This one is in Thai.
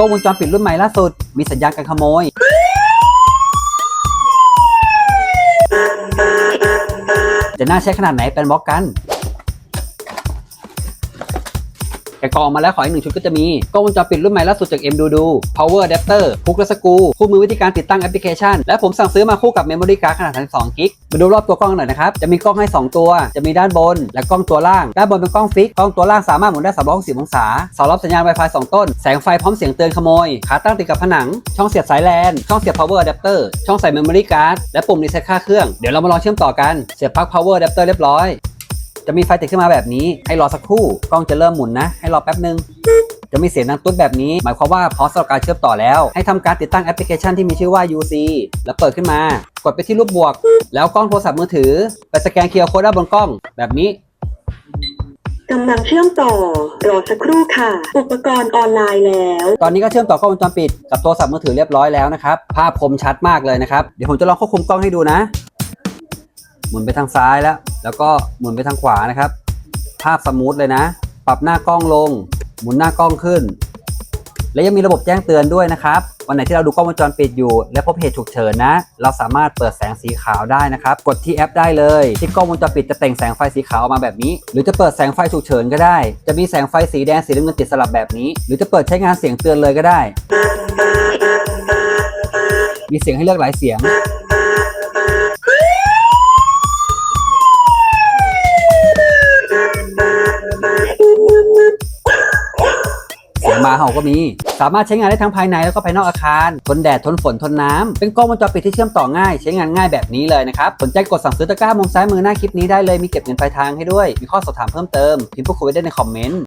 ล้องวงจรปิดรุ่นใหม่ล่าสุด มีสัญญาณการขโมย จะน่าใช้ขนาดไหนเป็นบล็อกกัน แกะกล่องออกมาแล้วขออีกหนึ่งชุดก็จะมีกล้องวงจรปิดรุ่นใหม่ล่าสุดจาก M ดูดู power adapter พุกและสกูคู่มือวิธีการติดตั้งแอปพลิเคชัน และผมสั่งซื้อมาคู่กับ memory card ขนาด 32กิกมาดูรอบตัวกล้องหน่อยนะครับ จะมีกล้องให้ 2 ตัว จะมีด้านบน และกล้องตัวล่าง ด้านบนเป็นกล้องฟิก กล้องตัวล่างสามารถหมุนได้360องศาเสารับสัญญาณ Wi-Fi 2 ต้น แสงไฟพร้อมเสียงเตือนขโมย ขาตั้งติดกับผนัง ช่องเสียบสายแลน ช่องเสียบ power adapter ช่องใส่ memory card และปุ่มรีเซ็ตค่าเครื่อง เดี๋ยวเรามาลองเชื่อมต่อกัน เสียบปลั๊ก power adapter เรียบร้อย จะมีไฟติดขึ้นมาแบบนี้ ให้รอสักครู่ กล้องจะเริ่มหมุนนะ ให้รอแป๊บนึง จะมีเสียงดังตุ๊ดแบบนี้ หมายความว่าพร้อมสำหรับการเชื่อมต่อแล้ว ให้ทำการติดตั้งแอปพลิเคชันที่มีชื่อว่า UC แล้วเปิดขึ้นมา กดไปที่รูปบวก แล้วกล้องโทรศัพท์มือถือ ไปสแกน QR Code ด้านบนกล้อง แบบนี้กำลังเชื่อมต่อ รอสักครู่ค่ะ อุปกรณ์ออนไลน์แล้ว ตอนนี้ก็เชื่อมต่อกล้องวงจรปิดกับโทรศัพท์มือถือเรียบร้อยแล้วนะครับ ภาพคมชัดมากเลยนะครับ เดี๋ยวผมจะลองควบคุมกล้องให้ดูนะ หมุนไปทางซ้ายแล้ว แล้วก็หมุนไปทางขวานะครับ ภาพสมูทเลยนะ ปรับหน้ากล้องลง หมุนหน้ากล้องขึ้น และยังมีระบบแจ้งเตือนด้วยนะครับ วันไหนที่เราดูกล้องวงจรปิดอยู่ และพบเหตุฉุกเฉินนะ เราสามารถเปิดแสงสีขาวได้นะครับ กดที่แอปได้เลย ที่กล้องวงจรปิดจะแต่งแสงไฟสีขาวออกมาแบบนี้ หรือจะเปิดแสงไฟฉุกเฉินก็ได้ จะมีแสงไฟสีแดงสีน้ำเงินติดสลับแบบนี้ หรือจะเปิดใช้งานเสียงเตือนเลยก็ได้ มีเสียงให้เลือกหลายเสียงาเห่าก็มี สามารถใช้งานได้ทั้งภายในแล้วก็ภายนอกอาคาร ทนแดด ทนฝน ทนน้ำเป็นกล้องวงจรปิดที่เชื่อมต่อง่าย ใช้งานง่ายแบบนี้เลยนะครับ สนใจกดสั่งซื้อตะกร้ามุมซ้ายมือหน้าคลิปนี้ได้เลย มีเก็บเงินปลายทางให้ด้วย มีข้อสอบถามเพิ่มเติม พิมพ์พูดคุยไว้ได้ในคอมเมนต์